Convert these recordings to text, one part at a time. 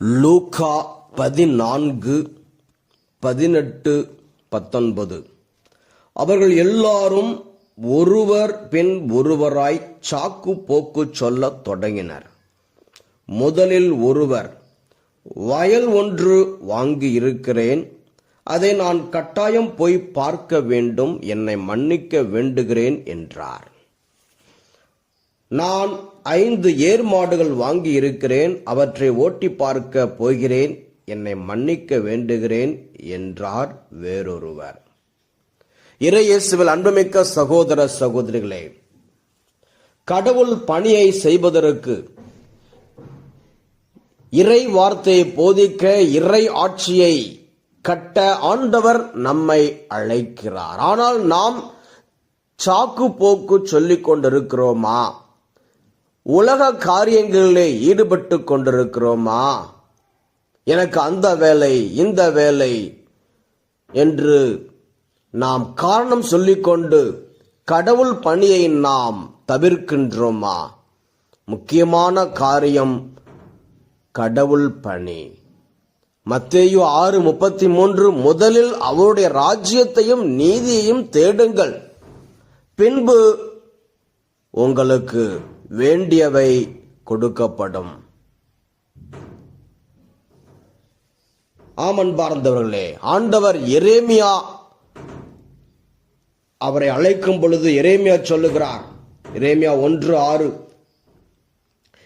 Luca பதினான்கு பதினெட்டு பத்தொன்பது. அவர்கள் எல்லாரும் ஒருவர் பின் ஒருவராய் சாக்கு போக்கு சொல்லத் தொடங்கினர். முதலில் ஒருவர் வயல் ஒன்று வாங்கி இருக்கிறேன் அதை நான் கட்டாயம் போய் பார்க்க வேண்டும் என்னை மன்னிக்க வேண்டுகிறேன் என்றார். நான் ஐந்து ஏர் மாடுகள் வாங்கி இருக்கிறேன் அவற்றை ஓட்டி பார்க்க போகிறேன் என்னை மன்னிக்க வேண்டுகிறேன் என்றார் வேறொருவர். இறையேசுவில் அன்புமிக்க சகோதர சகோதரிகளே கடவுள் பணியை செய்வதற்கு இறை வார்த்தையை போதிக்க இறை ஆட்சியை கட்ட ஆண்டவர் நம்மை அழைக்கிறார். ஆனால் நாம் சாக்கு போக்கு சொல்லிக் கொண்டிருக்கிறோமா? உலக காரியங்களிலே ஈடுபட்டு கொண்டிருக்கிறோமா? எனக்கு அந்த வேலை இந்த வேலை என்று நாம் காரணம் சொல்லிக்கொண்டு கடவுள் பணியை நாம் தவிர்க்கின்றோமா? முக்கியமான காரியம் கடவுள் பணி. மத்தேயு ஆறு முப்பத்தி மூன்று முதலில் அவருடைய ராஜ்யத்தையும் நீதியையும் தேடுங்கள். பின்பு உங்களுக்கு வேண்டியவை கொடுக்கப்படும். ஆமன்பார்ந்தவர்களே ஆண்டவர் எரேமியா அவரை அழைக்கும் பொழுது எரேமியா சொல்லுகிறார். எரேமியா ஒன்று ஆறு.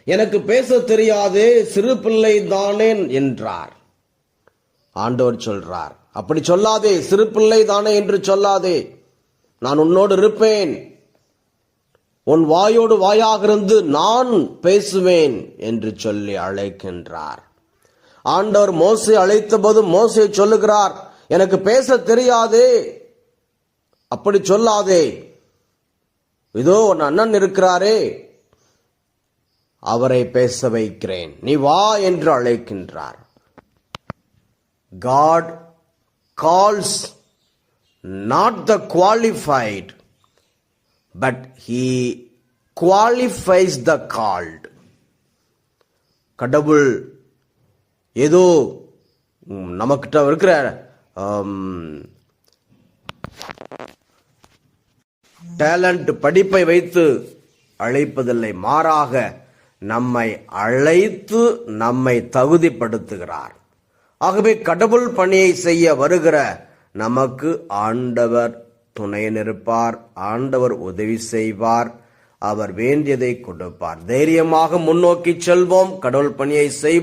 எனக்கு பேச தெரியாதே சிறு பிள்ளை தானேன் என்றார். ஆண்டவர் சொல்றார். அப்படி சொல்லாதே சிறு பிள்ளை தானே என்று சொல்லாதே. நான் உன்னோடு இருப்பேன். உன் வாயோடு வாயாக இருந்து நான் பேசுவேன் என்று சொல்லி அழைக்கின்றார். ஆண்டவர் மோசை அழைத்த போது மோசை சொல்லுகிறார் எனக்கு பேச தெரியாதே அப்படி சொல்லாதே. இதோ உன் அண்ணன் இருக்கிறாரே அவரை பேச வைக்கிறேன். நீ வா என்று அழைக்கின்றார். God calls not the qualified but he qualifies the called கடவுள் ஏதோ நமக்கிட்ட இருக்கிற டேலண்ட் படிப்பை வைத்து அழைப்பதில்லை மாறாக நம்மை அழைத்து நம்மை தகுதிப்படுத்துகிறார். ஆகவே கடவுள் பணியை செய்ய வருகிற நமக்கு ஆண்டவர் துணை நிற்பார் ஆண்டவர் உதவி செய்வார் அவர் வேண்டியதை கொடுப்பார். தைரியமாக முன்னோக்கி செல்வோம். கடவுள் பணியை செய்